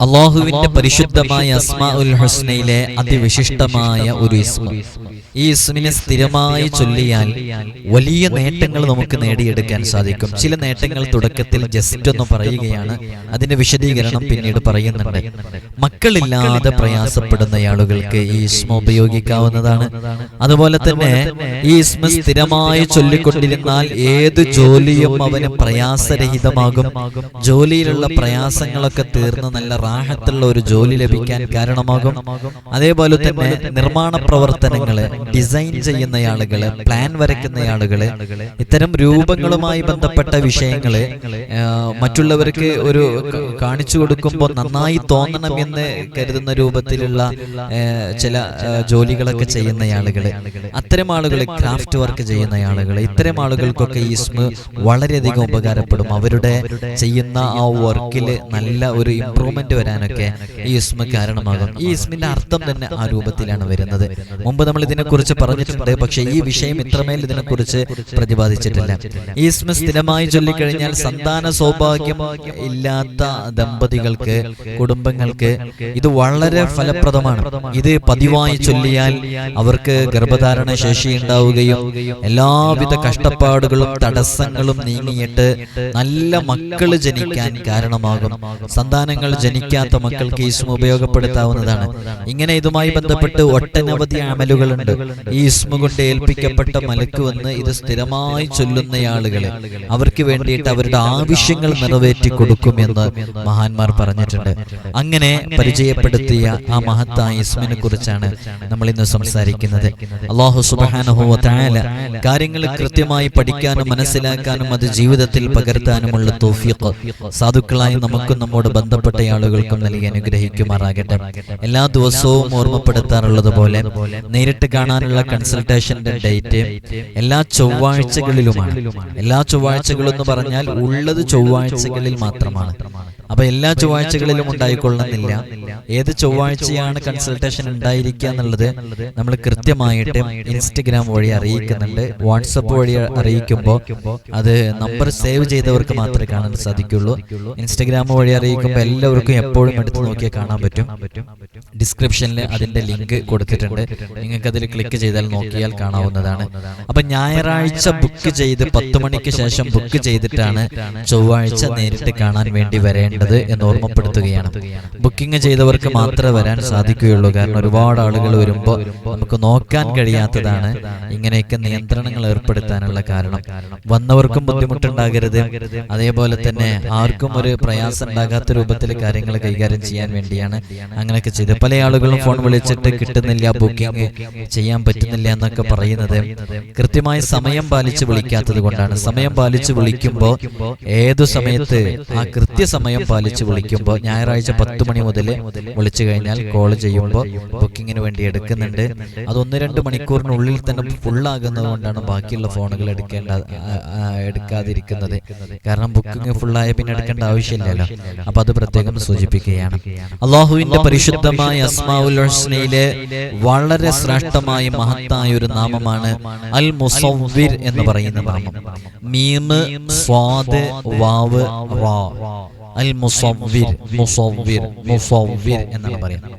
അള്ളാഹുവിന്റെ പരിശുദ്ധമായ അസ്മാ ഉൽ ഹുസ്നയിലെ അതിവിശിഷ്ടമായ ഒരു ഇസ്മ. ഈ ഇസ്മിനെ സ്ഥിരമായി ചൊല്ലിയാൽ വലിയ നേട്ടങ്ങൾ നമുക്ക് നേടിയെടുക്കാൻ സാധിക്കും. ചില നേട്ടങ്ങൾ തുടക്കത്തിൽ ജസ്റ്റ് ഒന്ന് പറയുകയാണ്. അതിന്റെ വിശദീകരണം പിന്നീട് പറയുന്നുണ്ട്. മക്കളില്ലാതെ പ്രയാസപ്പെടുന്ന ആളുകൾക്ക് ഈ ഇസ്മ ഉപയോഗിക്കാവുന്നതാണ്. അതുപോലെ തന്നെ ഈ ഇസ്മ സ്ഥിരമായി ചൊല്ലിക്കൊണ്ടിരുന്നാൽ ഏത് ജോലിയും അവന് പ്രയാസരഹിതമാകും. ജോലിയിലുള്ള പ്രയാസങ്ങളൊക്കെ തീർന്ന് നല്ല റാഹത്തുള്ള ഒരു ജോലി ലഭിക്കാൻ കാരണമാകും. അതേപോലെ തന്നെ നിർമ്മാണ പ്രവർത്തനങ്ങൾ ഡിസൈൻ ചെയ്യുന്ന ആളുകൾ പ്ലാൻ വരയ്ക്കുന്ന ആളുകൾ ഇത്തരം രൂപങ്ങളുമായി ബന്ധപ്പെട്ട വിഷയങ്ങൾ മറ്റുള്ളവർക്ക് ഒരു കാണിച്ചു കൊടുക്കുമ്പോൾ നന്നായി തോന്നണം എന്ന് കരുതുന്ന രൂപത്തിലുള്ള ചില ജോലികളൊക്കെ ചെയ്യുന്ന ആളുകൾ അത്തരം ആളുകൾ ക്രാഫ്റ്റ് വർക്ക് ചെയ്യുന്ന ആളുകൾ ഇത്തരം ആളുകൾക്കൊക്കെ ഈ സ്മ വളരെയധികം ഉപകാരപ്പെടും. അവരുടെ ചെയ്യുന്ന ആ വർക്കിൽ നല്ല ഒരു ഇമ്പ്രൂവ്മെന്റ് വരാനൊക്കെ ഈ ഇസ്മ കാരണമാകും. ഈ ഇസ്മിന്റെ അർത്ഥം തന്നെ ആ രൂപത്തിലാണ് വരുന്നത്. മുമ്പ് നമ്മൾ ഇതിനെക്കുറിച്ച് പറഞ്ഞിട്ടുണ്ട്. പക്ഷേ ഈ വിഷയം ഇത്രമേൽ ഇതിനെക്കുറിച്ച് പ്രതിപാദിച്ചിട്ടില്ല. ഈ ഇസ്മ സ്ഥിരമായി ചൊല്ലിക്കഴിഞ്ഞാൽ സന്താന സൗഭാഗ്യം ഇല്ലാത്ത ദമ്പതികൾക്ക് കുടുംബങ്ങൾക്ക് ഇത് വളരെ ഫലപ്രദമാണ്. ഇത് പതിവായി ചൊല്ലിയാൽ അവർക്ക് ഗർഭധാരണ ശേഷി ഉണ്ടാവുകയും എല്ലാവിധ കഷ്ടപ്പാടുകളും തടസ്സങ്ങളും നീങ്ങിയിട്ട് നല്ല മക്കൾ ജനിക്കാൻ കാരണമാകും. സന്താനങ്ങൾ ജനിക്കാത്ത മക്കൾക്ക് ഈസ്മ ഉപയോഗപ്പെടുത്താവുന്നതാണ്. ഇങ്ങനെ ഇതുമായി ബന്ധപ്പെട്ട് ഒട്ടനവധി അമലുകളുണ്ട്. ഈ ഇസ്മ കൊണ്ട് ഏൽപ്പിക്കപ്പെട്ട മലക്ക് വന്ന് ഇത് സ്ഥിരമായി ചൊല്ലുന്ന ആളുകളെ അവർക്ക് വേണ്ടിയിട്ട് അവരുടെ ആവശ്യങ്ങൾ നിറവേറ്റി കൊടുക്കും എന്ന് മഹാന്മാർ പറഞ്ഞിട്ടുണ്ട്. അങ്ങനെ പരിചയപ്പെടുത്തിയ ആ മഹത്തായ ഇസ്മിനെ കുറിച്ചാണ് നമ്മൾ ഇന്ന് സംസാരിക്കുന്നത്. അള്ളാഹു സുബാനുഹുവ തായാല കാര്യങ്ങൾ കൃത്യമായി പഠിക്കാനും മനസ്സിലാക്കാനും അത് ജീവിതത്തിൽ പകർത്താനുമുള്ള തോഫിയക്ക് സാധുക്കളായി നമുക്കും നമ്മോട് ബന്ധപ്പെട്ട ആളുകൾക്കും നൽകി അനുഗ്രഹിക്കുമാറാകട്ടെ. എല്ലാ ദിവസവും ഓർമ്മപ്പെടുത്താറുള്ളത് പോലെ നേരിട്ട് കാണാനുള്ള കൺസൾട്ടേഷന്റെ ഡേറ്റ് എല്ലാ ചൊവ്വാഴ്ചകളിലുമാണ്. എല്ലാ ചൊവ്വാഴ്ചകളും എന്ന് പറഞ്ഞാൽ ഉള്ളത് ചൊവ്വാഴ്ചകളിൽ മാത്രമാണ്. അപ്പൊ എല്ലാ ചൊവ്വാഴ്ചകളിലും ഉണ്ടായിക്കൊള്ളുന്നില്ല. ഏത് ചൊവ്വാഴ്ചയാണ് കൺസൾട്ടേഷൻ ഉണ്ടായിരിക്കുക എന്നുള്ളത് നമ്മൾ കൃത്യമായിട്ട് ഇൻസ്റ്റഗ്രാം വഴി അറിയിക്കുന്നുണ്ട്. വാട്സപ്പ് വഴി അറിയിക്കുമ്പോൾ അത് നമ്പർ സേവ് ചെയ്തവർക്ക് മാത്രമേ കാണാൻ സാധിക്കുള്ളൂ. ഇൻസ്റ്റഗ്രാം വഴി അറിയിക്കുമ്പോൾ എല്ലാവർക്കും എപ്പോഴും എടുത്തു നോക്കിയാൽ കാണാൻ പറ്റും. ഡിസ്ക്രിപ്ഷനിൽ അതിന്റെ ലിങ്ക് കൊടുത്തിട്ടുണ്ട്. നിങ്ങൾക്ക് അതിൽ ക്ലിക്ക് ചെയ്താൽ നോക്കിയാൽ കാണാവുന്നതാണ്. അപ്പൊ ഞായറാഴ്ച ബുക്ക് ചെയ്ത് പത്ത് മണിക്ക് ശേഷം ബുക്ക് ചെയ്തിട്ടാണ് ചൊവ്വാഴ്ച നേരിട്ട് കാണാൻ വേണ്ടി വരേണ്ടത്. എന്ന് ഓർമ്മപ്പെടുത്തുകയാണ്. ബുക്കിംഗ് ചെയ്തവർക്ക് മാത്രമേ വരാൻ സാധിക്കുകയുള്ളൂ. കാരണം ഒരുപാട് ആളുകൾ വരുമ്പോൾ നമുക്ക് നോക്കാൻ കഴിയാത്തതാണ് ഇങ്ങനെയൊക്കെ നിയന്ത്രണങ്ങൾ ഏർപ്പെടുത്താനുള്ള കാരണം. വന്നവർക്കും ബുദ്ധിമുട്ടുണ്ടാകരുത്. അതേപോലെ തന്നെ ആർക്കും ഒരു പ്രയാസം ഉണ്ടാകാത്ത രൂപത്തിൽ കാര്യങ്ങൾ കൈകാര്യം ചെയ്യാൻ വേണ്ടിയാണ് അങ്ങനെയൊക്കെ ചെയ്ത് പല ആളുകളും ഫോൺ വിളിച്ചിട്ട് കിട്ടുന്നില്ല ബുക്കിംഗ് ചെയ്യാൻ പറ്റുന്നില്ല എന്നൊക്കെ പറയുന്നത് കൃത്യമായി സമയം പാലിച്ച് വിളിക്കാത്തത് കൊണ്ടാണ്. സമയം പാലിച്ച് വിളിക്കുമ്പോൾ ഏതു സമയത്ത് ആ കൃത്യസമയം പാലിച്ച് വിളിക്കുമ്പോൾ ഞായറാഴ്ച പത്ത് മണി മുതൽ വിളിച്ചു കഴിഞ്ഞാൽ കോൾ ചെയ്യുമ്പോൾ ബുക്കിങ്ങിന് വേണ്ടി എടുക്കുന്നുണ്ട്. അത് ഒന്ന് രണ്ട് മണിക്കൂറിനുള്ളിൽ തന്നെ ഫുള്ളാകുന്നത് കൊണ്ടാണ് ബാക്കിയുള്ള ഫോണുകൾ എടുക്കേണ്ട എടുക്കാതിരിക്കുന്നത്. കാരണം ബുക്കിംഗ് ഫുള്ളായ പിന്നെ എടുക്കേണ്ട ആവശ്യമില്ലല്ലോ. അപ്പൊ അത് പ്രത്യേകം സൂചിപ്പിക്കുകയാണ്. അള്ളാഹുവിന്റെ പരിശുദ്ധമായ അസ്മാഉൽ ഹസ്നയിലെ വളരെ ശ്രേഷ്ഠമായ മഹത്തായ ഒരു നാമമാണ് അൽ മുസവ്വിർ എന്ന് പറയുന്ന നാമം. മീമ് സ്വാദ് വാവ് റാ. അൽ മുസവ്വിർ മുസവ്വിർ മുസവ്വിർ എന്നാണ് പറയുന്നത്.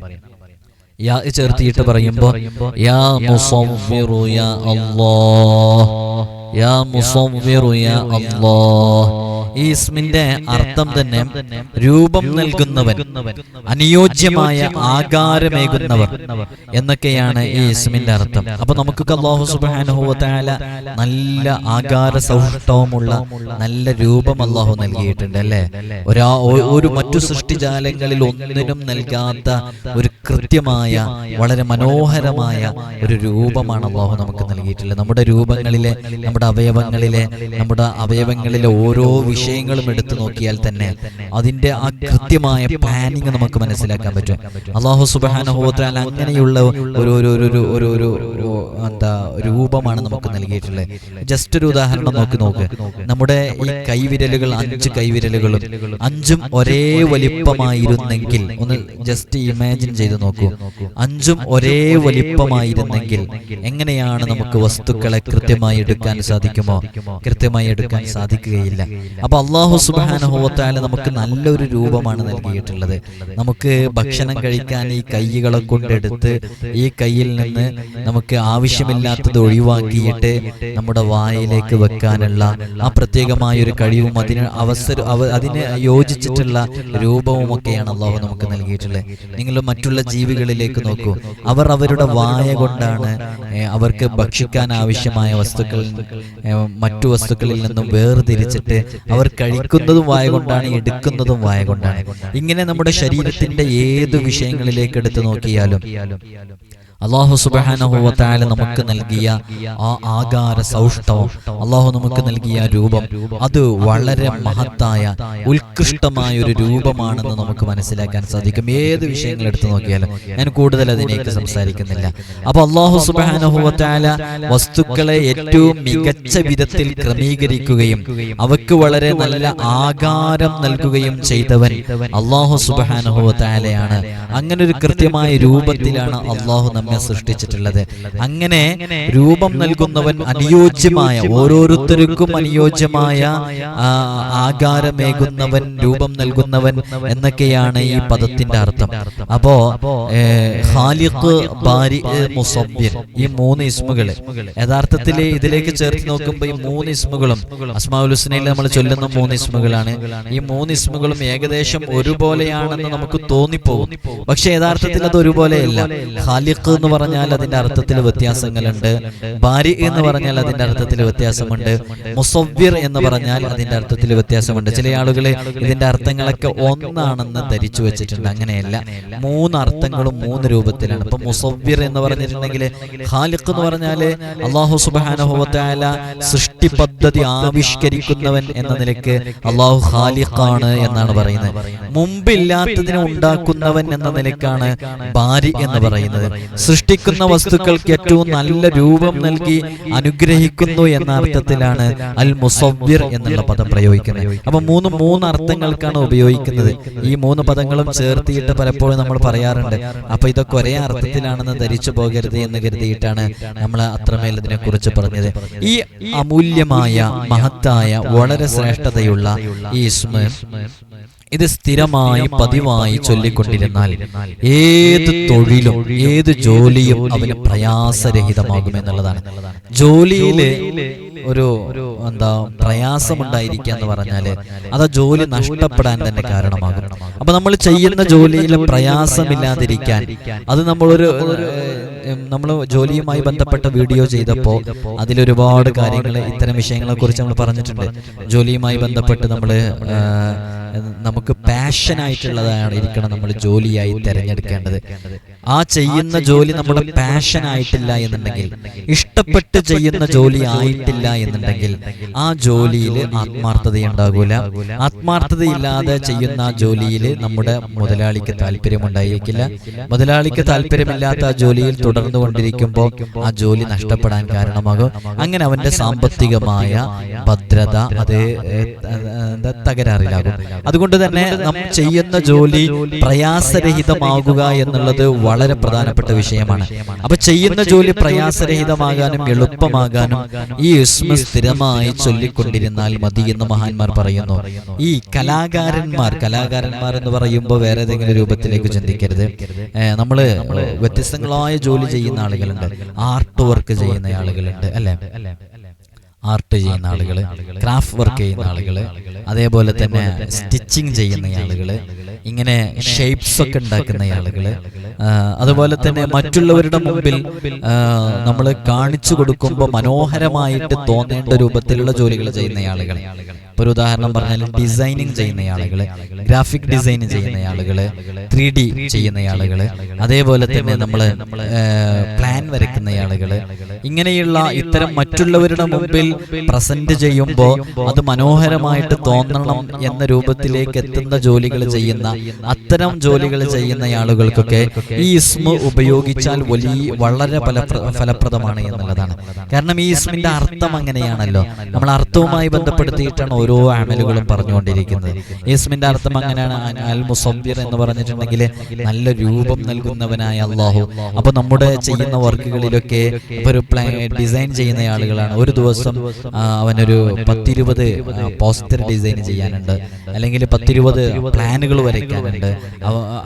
യാ ചേർത്തിയിട്ട് പറയുമ്പോ യാ മുസവ്വിറു യാ അല്ലാഹ്. യാ മുസവ്വിറു യാ അല്ലാഹ്. ഈ ഇസ്മിന്റെ അർത്ഥം തന്നെ രൂപം നൽകുന്നവൻ അനുയോജ്യമായ ആകാരമേകുന്നവർ എന്നൊക്കെയാണ് ഈ ഇസ്മിന്റെ അർത്ഥം. അപ്പൊ നമുക്കൊക്കെ അള്ളാഹു സുബാനുഭവത്തായ നല്ല ആകാര സൗഷ്ടവുമുള്ള നല്ല രൂപം അള്ളാഹു നൽകിയിട്ടുണ്ട് അല്ലെ? ഒരാ ഒരു മറ്റു സൃഷ്ടിജാലങ്ങളിൽ ഒന്നിനും നൽകാത്ത ഒരു കൃത്യമായ വളരെ മനോഹരമായ ഒരു രൂപമാണ് അള്ളാഹു നമുക്ക് നൽകിയിട്ടുള്ളത്. നമ്മുടെ രൂപങ്ങളിലെ നമ്മുടെ അവയവങ്ങളിലെ നമ്മുടെ അവയവങ്ങളിലെ ഓരോ വിഷയങ്ങളും എടുത്തു നോക്കിയാൽ തന്നെ അതിന്റെ ആ കൃത്യമായ പ്ലാനിങ് നമുക്ക് മനസ്സിലാക്കാൻ പറ്റും. അള്ളാഹു സുബാനുഭവത്താൽ അങ്ങനെയുള്ള ഒരു ഒരു ഒരു ഒരു ഒരു എന്താ രൂപമാണ് നമുക്ക് നൽകിയിട്ടുള്ളത്. ജസ്റ്റ് ഒരു ഉദാഹരണം നോക്കി നോക്ക്. നമ്മുടെ ഈ കൈവിരലുകൾ അഞ്ച് കൈവിരലുകളും അഞ്ചും ഒരേ വലിപ്പമായിരുന്നെങ്കിൽ ഒന്ന് ജസ്റ്റ് ഇമാജിൻ ചെയ്ത് നോക്കൂ. അഞ്ചും ഒരേ വലിപ്പമായിരുന്നെങ്കിൽ എങ്ങനെയാണ് നമുക്ക് വസ്തുക്കളെ കൃത്യമായി എടുക്കാൻ സാധിക്കുമോ? കൃത്യമായി എടുക്കാൻ സാധിക്കുകയില്ല. അപ്പൊ അള്ളാഹു സുബാനുഭവത്താല നമുക്ക് നല്ലൊരു രൂപമാണ് നൽകിയിട്ടുള്ളത്. നമുക്ക് ഭക്ഷണം കഴിക്കാൻ ഈ കൈകളെ കൊണ്ടെടുത്ത് ഈ കയ്യിൽ നിന്ന് നമുക്ക് ആവശ്യമില്ലാത്തത് ഒഴിവാക്കിയിട്ട് നമ്മുടെ വായിലേക്ക് വെക്കാനുള്ള ആ പ്രത്യേകമായ ഒരു കഴിവും അതിന് അവസരം അവ- അതിന് യോജിച്ചിട്ടുള്ള രൂപവും ഒക്കെയാണ് അള്ളാഹു നമുക്ക് നൽകിയിട്ടുള്ളത്. നിങ്ങൾ മറ്റുള്ള ജീവികളിലേക്ക് നോക്കൂ. അവർ അവരുടെ വായ കൊണ്ടാണ് അവർക്ക് ഭക്ഷിക്കാൻ ആവശ്യമായ വസ്തുക്കൾ മറ്റു വസ്തുക്കളിൽ നിന്നും വേർതിരിച്ചിട്ട് അവർ കഴിക്കുന്നതും വായ കൊണ്ടാണ് എടുക്കുന്നതും വായ കൊണ്ടാണ് ഇങ്ങനെ നമ്മുടെ ശരീരത്തിന്റെ ഏത് വിഷയങ്ങളിലേക്ക് എടുത്തു നോക്കിയാലും അള്ളാഹു സുബാനഹുവത്തായ നമുക്ക് നൽകിയ ആ ആകാര സൗഷ്ടവം അള്ളാഹു നമുക്ക് നൽകിയ രൂപം. അത് വളരെ മഹത്തായ ഉത്കൃഷ്ടമായ ഒരു രൂപമാണെന്ന് നമുക്ക് മനസ്സിലാക്കാൻ സാധിക്കും. ഏത് വിഷയങ്ങൾ എടുത്തു നോക്കിയാലും ഞാൻ കൂടുതൽ അതിനേക്ക് സംസാരിക്കുന്നില്ല. അപ്പൊ അള്ളാഹു സുബാനഹുവത്തായ വസ്തുക്കളെ ഏറ്റവും മികച്ച വിധത്തിൽ ക്രമീകരിക്കുകയും അവക്ക് വളരെ നല്ല ആകാരം നൽകുകയും ചെയ്തവൻ അള്ളാഹു സുബാനഹുവത്തായാലയാണ് അങ്ങനെ ഒരു കൃത്യമായ രൂപത്തിലാണ് അള്ളാഹു നമ്മെ സൃഷ്ടിച്ചിട്ടുള്ളത്. അങ്ങനെ രൂപം നൽകുന്നവൻ അനുയോജ്യമായ ഓരോരുത്തർക്കും അനുയോജ്യമായ ആകാരമേകുന്നവൻ രൂപം നൽകുന്നവൻ എന്നൊക്കെയാണ് ഈ പദത്തിന്റെ അർത്ഥം. അപ്പോ ഖാലിഖ് ബാരി മുസബ്ബിർ ഈ മൂന്ന് ഇസ്മുകൾ യഥാർത്ഥത്തിൽ ഇതിലേക്ക് ചേർത്ത് നോക്കുമ്പോൾ ഈ മൂന്ന് ഇസ്മുകളും അസ്മാഉൽ ഹുസ്നയിൽ നമ്മൾ ചൊല്ലുന്ന മൂന്ന് ഇസ്മുകളാണ്. ഈ മൂന്ന് ഇസ്മുകളും ഏകദേശം ഒരുപോലെയാണെന്ന് നമുക്ക് തോന്നിപ്പോകും. പക്ഷെ യഥാർത്ഥത്തിൽ അത് ഒരുപോലെയല്ല. ഖാലിഖ് എന്ന് പറഞ്ഞാൽ അതിന്റെ അർത്ഥത്തിൽ വ്യത്യാസങ്ങളുണ്ട്. ബാരി എന്ന് പറഞ്ഞാൽ അതിന്റെ അർത്ഥത്തിൽ വ്യത്യാസമുണ്ട്. മുസവ്യർ എന്ന് പറഞ്ഞാൽ അതിന്റെ അർത്ഥത്തിൽ വ്യത്യാസമുണ്ട്. ചില ആളുകൾ ഇതിന്റെ അർത്ഥങ്ങളൊക്കെ ഒന്നാണെന്ന് ധരിച്ചു വെച്ചിട്ടുണ്ട്. അങ്ങനെയല്ല. മൂന്ന് അർത്ഥങ്ങളും മൂന്ന് രൂപത്തിലാണ്. ഇപ്പൊ മുസവ്യർ എന്ന് പറഞ്ഞിട്ടുണ്ടെങ്കിൽ ഖാലിഖ് എന്ന് പറഞ്ഞാൽ അള്ളാഹു സുബാനുഭവത്തായ സൃഷ്ടി പദ്ധതി ആവിഷ്കരിക്കുന്നവൻ എന്ന നിലയ്ക്ക് അള്ളാഹു ഖാലിഖാണ് എന്നാണ് പറയുന്നത്. മുമ്പില്ലാത്തതിനെ ഉണ്ടാക്കുന്നവൻ എന്ന നിലക്കാണ് ബാരി എന്ന് പറയുന്നത്. സൃഷ്ടിക്കുന്ന വസ്തുക്കൾക്ക് ഏറ്റവും നല്ല രൂപം നൽകി അനുഗ്രഹിക്കുന്നു എന്ന അർത്ഥത്തിലാണ് അൽ മുസവ്യർ എന്നുള്ള പദം പ്രയോഗിക്കുന്നത്. അപ്പൊ മൂന്ന് മൂന്ന് അർത്ഥങ്ങൾക്കാണ് ഉപയോഗിക്കുന്നത്. ഈ മൂന്ന് പദങ്ങളും ചേർത്തിയിട്ട് പലപ്പോഴും നമ്മൾ പറയാറുണ്ട്. അപ്പൊ ഇതൊക്കെ ഒരേ അർത്ഥത്തിലാണെന്ന് ധരിച്ചു പോകരുത് എന്ന് കരുതിയിട്ടാണ് നമ്മൾ അത്രമേൽ ഇതിനെ കുറിച്ച് പറഞ്ഞത്. ഈ അമൂല്യമായ മഹത്തായ വളരെ ശ്രേഷ്ഠതയുള്ള ഈ ഇസ്മ. ഇത് സ്ഥിരമായി പതിവായി ചൊല്ലിക്കൊണ്ടിരുന്നാൽ ഏത് തൊഴിലും ഏത് ജോലിയും അവന് പ്രയാസരഹിതമാകും എന്നുള്ളതാണ്. ജോലിയിൽ ഒരു എന്താ പ്രയാസമുണ്ടായിരിക്കുക എന്ന് പറഞ്ഞാൽ അത് ആ ജോലി നഷ്ടപ്പെടാൻ തന്നെ കാരണമാകും. അപ്പൊ നമ്മൾ ചെയ്യുന്ന ജോലിയിൽ പ്രയാസമില്ലാതിരിക്കാൻ അത് നമ്മളൊരു നമ്മൾ ജോലിയുമായി ബന്ധപ്പെട്ട വീഡിയോ ചെയ്തപ്പോൾ അതിലൊരുപാട് കാര്യങ്ങൾ ഇത്തരം വിഷയങ്ങളെ കുറിച്ച് നമ്മൾ പറഞ്ഞിട്ടുണ്ട്. ജോലിയുമായി ബന്ധപ്പെട്ട് നമ്മൾ നമുക്ക് പാഷനായിട്ടുള്ളതാണ് ഇരിക്കണം നമ്മൾ ജോലിയായി തിരഞ്ഞെടുക്കേണ്ടത്. ആ ചെയ്യുന്ന ജോലി നമ്മുടെ പാഷൻ ആയിട്ടില്ല എന്നുണ്ടെങ്കിൽ ഇഷ്ടപ്പെട്ട് ചെയ്യുന്ന ജോലി ആയിട്ടില്ല എന്നുണ്ടെങ്കിൽ ആ ജോലിയിൽ ആത്മാർത്ഥത ഉണ്ടാകൂല ആത്മാർത്ഥതയില്ലാതെ ചെയ്യുന്ന ആ ജോലിയിൽ നമ്മുടെ മുതലാളിക്ക് താല്പര്യം ഉണ്ടായിരിക്കില്ല മുതലാളിക്ക് താല്പര്യമില്ലാത്ത ആ ജോലിയിൽ തുടർന്നു കൊണ്ടിരിക്കുമ്പോൾ ആ ജോലി നഷ്ടപ്പെടാൻ കാരണമാകും. അങ്ങനെ അവന്റെ സാമ്പത്തികമായ ഭദ്രത അത് തകരാറിലാകും. അതുകൊണ്ട് തന്നെ നാം ചെയ്യുന്ന ജോലി പ്രയാസരഹിതമാകുക എന്നുള്ളത് വളരെ പ്രധാനപ്പെട്ട വിഷയമാണ്. അപ്പൊ ചെയ്യുന്ന ജോലി പ്രയാസരഹിതമാകാനും എളുപ്പമാകാനും ഈ ഇസ്മ സ്ഥിരമായി ചൊല്ലിക്കൊണ്ടിരുന്നാൽ മതി എന്ന് മഹാന്മാർ പറയുന്നു. ഈ കലാകാരന്മാർ കലാകാരന്മാർ എന്ന് പറയുമ്പോൾ വേറെ ഏതെങ്കിലും രൂപത്തിലേക്ക് ചിന്തിക്കരുത്. നമ്മൾ വ്യത്യസ്തങ്ങളായ ജോലി ചെയ്യുന്ന ആളുകളുണ്ട്. ആർട്ട് വർക്ക് ചെയ്യുന്ന ആളുകളുണ്ട് അല്ലെ? ആർട്ട് ചെയ്യുന്ന ആളുകൾ ക്രാഫ്റ്റ് വർക്ക് ചെയ്യുന്ന ആളുകൾ അതേപോലെ തന്നെ സ്റ്റിച്ചിങ് ചെയ്യുന്ന ആളുകൾ ഇങ്ങനെ ഷേപ്സ് ഒക്കെ ഉണ്ടാക്കുന്ന ആളുകൾ അതുപോലെ തന്നെ മറ്റുള്ളവരുടെ മുമ്പിൽ നമ്മൾ കാണിച്ചു കൊടുക്കുമ്പോൾ മനോഹരമായിട്ട് തോന്നേണ്ട രൂപത്തിലുള്ള ജോലികൾ ചെയ്യുന്ന ആളുകൾ ഒരു ഉദാഹരണം പറഞ്ഞാൽ ഡിസൈനിങ് ചെയ്യുന്ന ആളുകൾ ഗ്രാഫിക് ഡിസൈൻ ചെയ്യുന്ന ആളുകൾ ത്രീ ഡി ചെയ്യുന്ന ആളുകൾ അതേപോലെ തന്നെ നമ്മൾ വരയ്ക്കുന്ന ആളുകൾ ഇങ്ങനെയുള്ള ഇത്തരം മറ്റുള്ളവരുടെ മുമ്പിൽ പ്രസന്റ് ചെയ്യുമ്പോൾ അത് മനോഹരമായിട്ട് തോന്നണം എന്ന രൂപത്തിലേക്ക് എത്തുന്ന ജോലികൾ ചെയ്യുന്ന അത്തരം ജോലികൾ ചെയ്യുന്ന ആളുകൾക്കൊക്കെ ഈ ഇസ്മ ഉപയോഗിച്ചാൽ വലിയ വളരെ ഫല ഫലപ്രദമാണ് എന്നുള്ളതാണ്. കാരണം ഈ ഇസ്മിന്റെ അർത്ഥം അങ്ങനെയാണല്ലോ. നമ്മൾ അർത്ഥവുമായി ബന്ധപ്പെടുത്തിയിട്ടാണ് ഓരോ ആമലുകളും പറഞ്ഞുകൊണ്ടിരിക്കുന്നത്. ഇസ്മിന്റെ അർത്ഥം അങ്ങനെയാണ് അൽ മുസബ്ബിർ എന്ന് പറഞ്ഞിട്ടുണ്ടെങ്കിൽ നല്ല രൂപം നൽകുന്നവനായ അള്ളാഹു. അപ്പൊ നമ്മുടെ ചെയ്യുന്ന വർക്കുകളിലൊക്കെ ഒരു പ്ലാൻ ഡിസൈൻ ചെയ്യുന്ന ആളുകളാണ്. ഒരു ദിവസം അവനൊരു പത്തിരുപത് പോസ്റ്റർ ഡിസൈൻ ചെയ്യാനുണ്ട്. അല്ലെങ്കിൽ പത്തിരുപത് പ്ലാനുകൾ വരയ്ക്കാനുണ്ട്.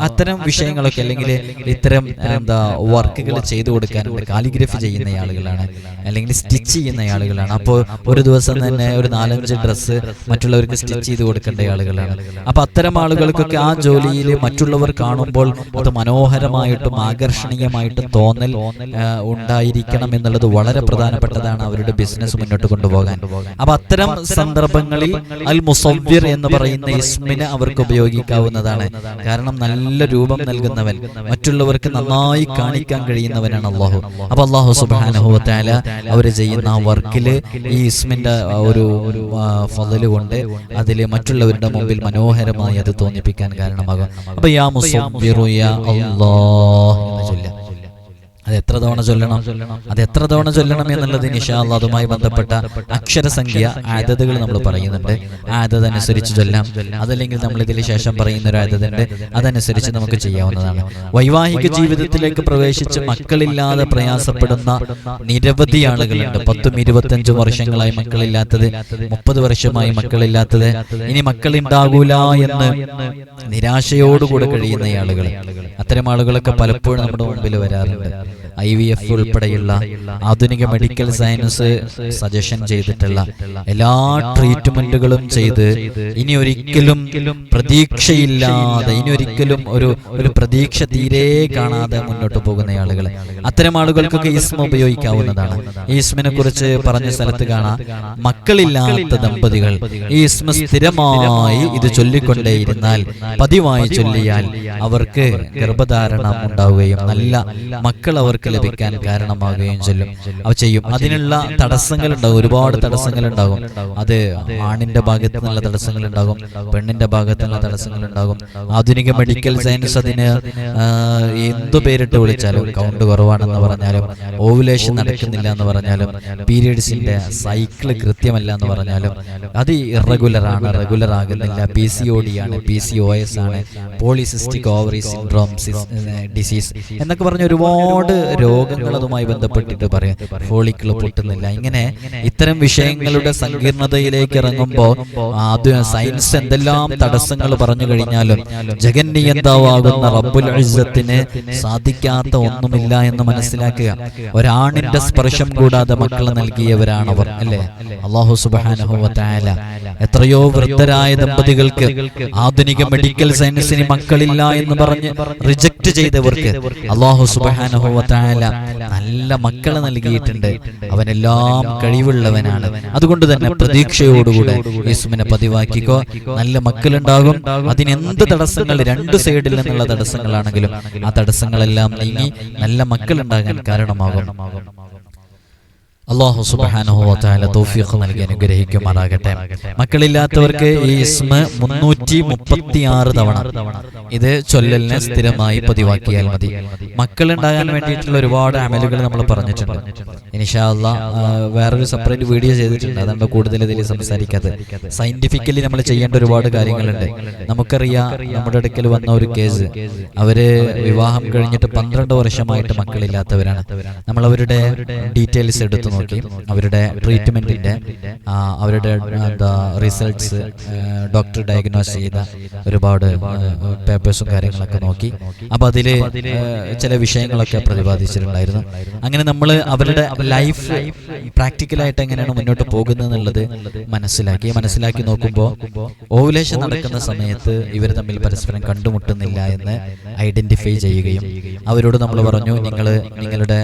അത്തരം വിഷയങ്ങളൊക്കെ അല്ലെങ്കിൽ ഇത്തരം എന്താ വർക്കുകൾ ചെയ്തു കൊടുക്കാനുണ്ട്. കാലിഗ്രഫി ചെയ്യുന്ന ആളുകളാണ്. അല്ലെങ്കിൽ സ്റ്റിച്ച് ചെയ്യുന്ന ആളുകളാണ്. അപ്പോൾ ഒരു ദിവസം തന്നെ ഒരു നാലഞ്ച് ഡ്രസ്സ് മറ്റുള്ളവർക്ക് സ്റ്റിച്ച് ചെയ്ത് കൊടുക്കേണ്ട ആളുകളാണ്. അപ്പോൾ അത്തരം ആളുകൾക്കൊക്കെ ആ ജോലിയിൽ മറ്റുള്ളവർ കാണുമ്പോൾ അത് മനോഹരമായിട്ടും ആകർഷണീയമായിട്ടും തോന്നൽ ഉണ്ടായിരിക്കണം എന്നുള്ളത് വളരെ പ്രധാനപ്പെട്ടതാണ് അവരുടെ ബിസിനസ് മുന്നോട്ട് കൊണ്ടുപോകാൻ. അപ്പൊ അത്തരം സന്ദർഭങ്ങളിൽ അൽ മുസവ്വിർ എന്ന് പറയുന്ന ഇസ്മിനെ അവർക്ക് ഉപയോഗിക്കാവുന്നതാണ്. കാരണം നല്ല രൂപം നൽകുന്നവൻ. മറ്റുള്ളവർക്ക് നന്നായി കാണിക്കാൻ കഴിയുന്നവനാണ് അള്ളാഹു. അപ്പൊ അള്ളാഹു സുബാനുഭവത്താല അവർ ചെയ്യുന്ന ആ വർക്കിൽ ഈ ഇസ്മിന്റെ ഒരു ഫലല് കൊണ്ട് അതിൽ മറ്റുള്ളവരുടെ മുമ്പിൽ മനോഹരമായി അത് തോന്നിപ്പിക്കാൻ കാരണമാകും. അപ്പൊ യാ മുസവ്വിറു യാ അള്ളാഹ് എന്ന് ചൊല്ലാം അത് എത്ര തവണ ചൊല്ലണം? അത് എത്ര തവണ ചൊല്ലണം എന്നുള്ളത് നിഷാള്ള അതുമായി ബന്ധപ്പെട്ട അക്ഷരസംഖ്യ ആദതകൾ നമ്മൾ പറയുന്നുണ്ട്. ആദത് അനുസരിച്ച് ചൊല്ലാം. അതല്ലെങ്കിൽ നമ്മൾ ഇതിന് ശേഷം പറയുന്ന ഒരു ആദതുണ്ട് അതനുസരിച്ച് നമുക്ക് ചെയ്യാവുന്നതാണ്. വൈവാഹിക ജീവിതത്തിലേക്ക് പ്രവേശിച്ച് മക്കളില്ലാതെ പ്രയാസപ്പെടുന്ന നിരവധി ആളുകളുണ്ട്. പത്തും ഇരുപത്തഞ്ചും വർഷങ്ങളായി മക്കളില്ലാത്തത് മുപ്പത് വർഷമായി മക്കളില്ലാത്തത് ഇനി മക്കളുണ്ടാകൂല എന്ന് നിരാശയോടുകൂടെ കഴിയുന്ന ആളുകൾ അത്തരം ആളുകളൊക്കെ പലപ്പോഴും നമ്മുടെ മുമ്പിൽ വരാറുണ്ട്. ഐ വി എഫ് ഉൾപ്പെടെയുള്ള ആധുനിക മെഡിക്കൽ സയൻസ് സജഷൻ ചെയ്തിട്ടുള്ള എല്ലാ ട്രീറ്റ്മെന്റുകളും ചെയ്ത് ഇനി ഒരിക്കലും പ്രതീക്ഷയില്ലാതെ ഇനി ഒരിക്കലും ഒരു ഒരു പ്രതീക്ഷ തീരെ കാണാതെ മുന്നോട്ട് പോകുന്ന ആളുകൾ അത്തരം ആളുകൾക്കൊക്കെ ഈസ്മ ഉപയോഗിക്കാവുന്നതാണ്. ഈസ്മിനെ കുറിച്ച് പറഞ്ഞ സ്ഥലത്ത് കാണാം. മക്കളില്ലാത്ത ദമ്പതികൾ. ഈസ്മ സ്ഥിരമായി ഇത് ചൊല്ലിക്കൊണ്ടേയിരുന്നാൽ പതിവായി ചൊല്ലിയാൽ അവർക്ക് ഗർഭധാരണം ഉണ്ടാവുകയും നല്ല മക്കൾ അവർക്ക് ലഭിക്കാൻ കാരണമാകുകയും ചെല്ലും. അവ ചെയ്യും. അതിനുള്ള തടസ്സങ്ങൾ ഉണ്ടാകും ഒരുപാട് തടസ്സങ്ങൾ ഉണ്ടാകും അത് ആണിന്റെ ഭാഗത്ത് നിന്നുള്ള തടസ്സങ്ങൾ ഉണ്ടാകും പെണ്ണിന്റെ ഭാഗത്ത് നിന്നുള്ള തടസ്സങ്ങൾ ഉണ്ടാകും ആധുനിക മെഡിക്കൽ സയൻസ് അതിന് എന്തു പേരിട്ട് വിളിച്ചാലും കൗണ്ട് കുറവാണെന്ന് പറഞ്ഞാലും ഓവുലേഷൻ നടക്കുന്നില്ല എന്ന് പറഞ്ഞാലും പീരിയഡ്സിന്റെ സൈക്കിൾ കൃത്യമല്ല എന്ന് പറഞ്ഞാലും അത് ഇറഗുലർ ആണ് റെഗുലർ ആകുന്നില്ല. പി സി ഒ ഡി ആണ് പി സി ഒ എസ് ആണ് പോളിസിസ്റ്റിക് ഓവറി സിൻഡ്രോം ഡിസീസ് എന്നൊക്കെ പറഞ്ഞ ഒരുപാട് രോഗങ്ങൾ അതുമായി ബന്ധപ്പെട്ടിട്ട് പറയാം. ഫോളിക്കിൾ പൊട്ടുന്നില്ല. ഇങ്ങനെ ഇത്തരം വിഷയങ്ങളുടെ സങ്കീർണതയിലേക്ക് ഇറങ്ങുമ്പോൾ അത് സയൻസ് എന്തെല്ലാം തടസ്സങ്ങൾ പറഞ്ഞു കഴിഞ്ഞാലും ജഗന്നിയന്താവാകുന്ന റബ്ബുൽ ഇസ്സത്തിന് സാധിക്കാത്ത ഒന്നുമില്ല എന്ന് മനസ്സിലാക്കുക. ഒരാണിന്റെ സ്പർശം കൂടാതെ മക്കളെ നൽകിയവരാണവർ അല്ലെ? അള്ളാഹു സുബാനുഭവത്തായ എത്രയോ വൃദ്ധരായ ദമ്പതികൾക്ക് ആധുനിക മെഡിക്കൽ സയൻസിന് മക്കളില്ല എന്ന് പറഞ്ഞ് റിജക്ട് ചെയ്തവർക്ക് അള്ളാഹു സുബാനുഭവത്തായ നല്ല മക്കളെ നൽകിയിട്ടുണ്ട്. അവനെല്ലാം കഴിവുള്ളവനാണ്. അതുകൊണ്ട് തന്നെ പ്രതീക്ഷയോടുകൂടെ യേശുവിനെ പതിവാക്കിക്കോ. നല്ല മക്കളുണ്ടാകും. അതിനെന്ത് തടസ്സങ്ങൾ രണ്ട് സൈഡിൽ നിന്നുള്ള തടസ്സങ്ങളാണെങ്കിലും ആ തടസ്സങ്ങളെല്ലാം നീങ്ങി നല്ല മക്കളുണ്ടാകാൻ കാരണമാകും. അള്ളാഹു സുബാനുഹോത്താല തൗഫീഖ് നൽകി അനുഗ്രഹിക്കുമാറാകട്ടെ. മക്കളില്ലാത്തവർക്ക് ഈ ഇസ്മ മുന്നൂറ്റി മുപ്പത്തി ആറ് തവണ. ഇത് ചൊല്ലലിനെ സ്ഥിരമായി പതിവാക്കിയാൽ മതി. മക്കളുണ്ടാകാൻ വേണ്ടിയിട്ടുള്ള ഒരുപാട് അമലുകൾ നമ്മൾ പറഞ്ഞിട്ടുണ്ട്. ഇനിഷാല്ല വേറൊരു സെപ്പറേറ്റ് വീഡിയോ ചെയ്തിട്ടുണ്ട്. അതുകൊണ്ട് കൂടുതൽ ഇതിൽ സംസാരിക്കാത്തത് സയന്റിഫിക്കലി നമ്മൾ ചെയ്യേണ്ട ഒരുപാട് കാര്യങ്ങളുണ്ട്. നമുക്കറിയാം നമ്മുടെ അടുക്കൽ വന്ന ഒരു കേസ് അവർ വിവാഹം കഴിഞ്ഞിട്ട് പന്ത്രണ്ട് വർഷമായിട്ട് മക്കളില്ലാത്തവരാണ്. നമ്മൾ അവരുടെ ഡീറ്റെയിൽസ് എടുത്തു നോക്കി അവരുടെ ട്രീറ്റ്മെന്റിന്റെ അവരുടെ എന്താ റിസൾട്ട്സ് ഡോക്ടർ ഡയഗ്നോസ് ചെയ്ത ഒരുപാട് പേപ്പേഴ്സും കാര്യങ്ങളൊക്കെ നോക്കി. അപ്പോൾ അതിൽ ചില വിഷയങ്ങളൊക്കെ പ്രതിപാദിച്ചിട്ടുണ്ടായിരുന്നു. അങ്ങനെ നമ്മൾ അവരുടെ ലൈഫ് പ്രാക്ടിക്കലായിട്ട് എങ്ങനെയാണ് മുന്നോട്ട് പോകുന്നത് എന്നുള്ളത് മനസ്സിലാക്കി. മനസ്സിലാക്കി. നോക്കുമ്പോൾ ഓവുലേഷൻ നടക്കുന്ന സമയത്ത് ഇവർ തമ്മിൽ പരസ്പരം കണ്ടുമുട്ടുന്നില്ല എന്ന് ഐഡന്റിഫൈ ചെയ്യുകയും അവരോട് നമ്മൾ പറഞ്ഞു നിങ്ങൾ നിങ്ങളുടെ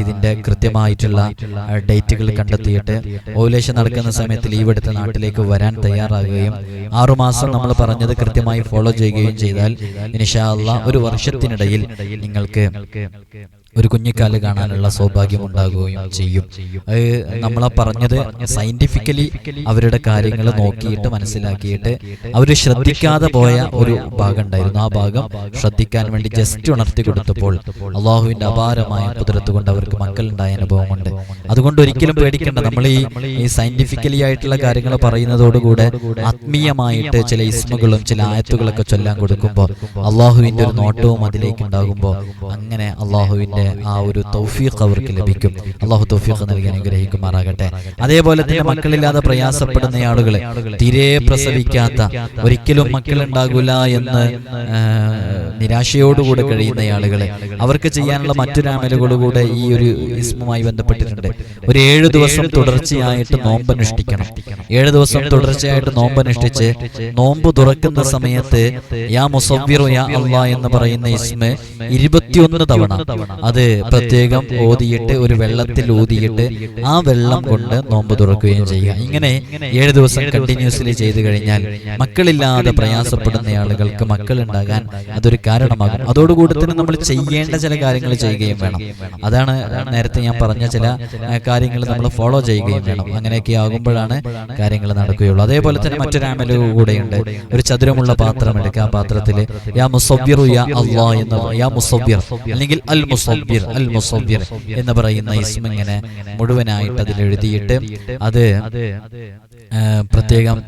ഇതിന്റെ ഇതിന്റെ കൃത്യമായിട്ടുള്ള ഡേറ്റുകൾ കണ്ടെത്തിയിട്ട് ഓവുലേഷൻ നടക്കുന്ന സമയത്ത് ലീവ് എടുത്ത് നാട്ടിലേക്ക് വരാൻ തയ്യാറാകുകയും ആറുമാസം നമ്മൾ പറഞ്ഞത് കൃത്യമായി ഫോളോ ചെയ്യുകയും ചെയ്താൽ അള്ളാ ഒരു വർഷത്തിനിടയിൽ നിങ്ങൾക്ക് ഒരു കുഞ്ഞിക്കാൽ കാണാനുള്ള സൗഭാഗ്യം ഉണ്ടാകുകയും ചെയ്യും. നമ്മളെ പറഞ്ഞത് സയന്റിഫിക്കലി അവരുടെ കാര്യങ്ങൾ നോക്കിയിട്ട് മനസ്സിലാക്കിയിട്ട് അവർ ശ്രദ്ധിക്കാതെ പോയ ഒരു ഭാഗം ഉണ്ടായിരുന്നു. ആ ഭാഗം ശ്രദ്ധിക്കാൻ വേണ്ടി ജസ്റ്റ് ഉണർത്തി കൊടുത്തപ്പോൾ അള്ളാഹുവിന്റെ അപാരമായ കുതിരത്ത് കൊണ്ട് അവർക്ക് മക്കളുണ്ടായ അനുഭവമുണ്ട് അതുകൊണ്ട് ഒരിക്കലും പേടിക്കേണ്ട. നമ്മൾ ഈ ഈ സയന്റിഫിക്കലി ആയിട്ടുള്ള കാര്യങ്ങൾ പറയുന്നതോടുകൂടെ ആത്മീയമായിട്ട് ചില ഇസ്മുകളും ചില ആയത്തുകളൊക്കെ ചൊല്ലാൻ കൊടുക്കുമ്പോൾ അള്ളാഹുവിന്റെ ഒരു നോട്ടവും അതിലേക്ക് ഉണ്ടാകുമ്പോൾ അങ്ങനെ അള്ളാഹുവിന്റെ ആ ഒരു തൗഫീഖ് അവർക്ക് ലഭിക്കും. അള്ളാഹു തൗഫീഖ് നൽകി അനുഗ്രഹിക്കുമാറാകട്ടെ. അതേപോലെ തന്നെ മക്കളില്ലാതെ പ്രയാസപ്പെടുന്ന ആളുകളെ തീരെ പ്രസവിക്കാത്ത ഒരിക്കലും മക്കളുണ്ടാകില്ല എന്ന് നിരാശയോടുകൂടെ കഴിയുന്ന ആളുകളെ അവർക്ക് ചെയ്യാനുള്ള മറ്റൊരു അമലുകളുകൂടെ ഈ ഒരു ഇസ്മുമായി ബന്ധപ്പെട്ടിട്ടുണ്ട്. ഒരു ഏഴു ദിവസം തുടർച്ചയായിട്ട് നോമ്പനുഷ്ഠിക്കണം ഏഴു ദിവസം തുടർച്ചയായിട്ട് നോമ്പനുഷ്ഠിച്ച് നോമ്പ് തുറക്കുന്ന സമയത്ത് യാ മുസവ്വിറു യാ അള്ളാ എന്ന് പറയുന്ന ഇസ്മ ഇരുപത്തിയൊന്ന് തവണ. അത് പ്രത്യേകം ഓതിയിട്ട് ഒരു വെള്ളത്തിൽ ഊതിയിട്ട് ആ വെള്ളം കൊണ്ട് നോമ്പ് തുറക്കുകയും ചെയ്യുക. ഇങ്ങനെ ഏഴ് ദിവസം കണ്ടിന്യൂസ്ലി ചെയ്തു കഴിഞ്ഞാൽ മക്കളില്ലാതെ പ്രയാസപ്പെടുന്ന ആളുകൾക്ക് മക്കൾ ഉണ്ടാകാൻ അതൊരു കാരണമാകും. അതോടുകൂടി തന്നെ നമ്മൾ ചെയ്യേണ്ട ചില കാര്യങ്ങൾ ചെയ്യുകയും വേണം. അതാണ് നേരത്തെ ഞാൻ പറഞ്ഞ ചില കാര്യങ്ങൾ നമ്മൾ ഫോളോ ചെയ്യുകയും വേണം. അങ്ങനെയൊക്കെ ആകുമ്പോഴാണ് കാര്യങ്ങൾ നടക്കുകയുള്ളൂ. അതേപോലെ തന്നെ മറ്റൊരു ആമൽ കൂടെയുണ്ട് ഒരു ചതുരമുള്ള പാത്രം എടുക്കുക ആ പാത്രത്തിൽ. യാ മുസവ്വിറു യാ അള്ളാഹ് എന്ന് യാ മുസവ്വിർ. അല്ലെങ്കിൽ അൽ മുസവ്വിർ അൽ മുസവ്വിർ എന്ന് പറയുന്ന ഇസ്മിങ്ങനെ മുഴുവനായിട്ട് അതിൽ എഴുതിയിട്ട് അത് പ്രത്യേകം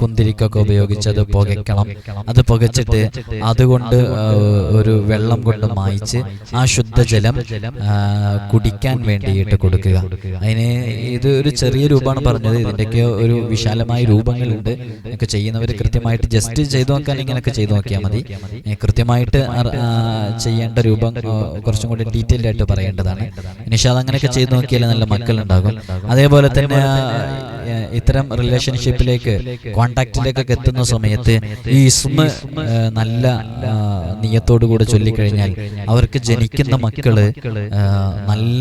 കുന്തിരിക്കൊക്കെ ഉപയോഗിച്ച് അത് പുകയ്ക്കണം. അത് പുകച്ചിട്ട് അതുകൊണ്ട് ഒരു വെള്ളം കൊണ്ട് മായിച്ച് ആ ശുദ്ധജലം കുടിക്കാൻ വേണ്ടിയിട്ട് കൊടുക്കുക. അതിന് ഇത് ഒരു ചെറിയ രൂപമാണ് പറഞ്ഞത്. ഇതിന്റെയൊക്കെ ഒരു വിശാലമായ രൂപങ്ങളുണ്ട്. ഒക്കെ ചെയ്യുന്നവർ കൃത്യമായിട്ട് ജസ്റ്റ് ചെയ്തു നോക്കാൻ ഇങ്ങനെയൊക്കെ ചെയ്തു നോക്കിയാൽ മതി. കൃത്യമായിട്ട് ചെയ്യേണ്ട രൂപം കുറച്ചും കൂടി ഡീറ്റെയിൽഡ് ആയിട്ട് പറയേണ്ടതാണ്. നിഷാദ് അങ്ങനെയൊക്കെ ചെയ്തു നോക്കിയാൽ നല്ല മക്കളുണ്ടാകും. അതേപോലെ തന്നെ ഇത്തരം റിലേഷൻഷിപ്പിലേക്ക് കോണ്ടാക്റ്റിലേക്കൊക്കെ എത്തുന്ന സമയത്ത് ഈ ഇസ്മ നല്ല നിയത്തോടു കൂടെ ചൊല്ലിക്കഴിഞ്ഞാൽ അവർക്ക് ജനിക്കുന്ന മക്കൾ നല്ല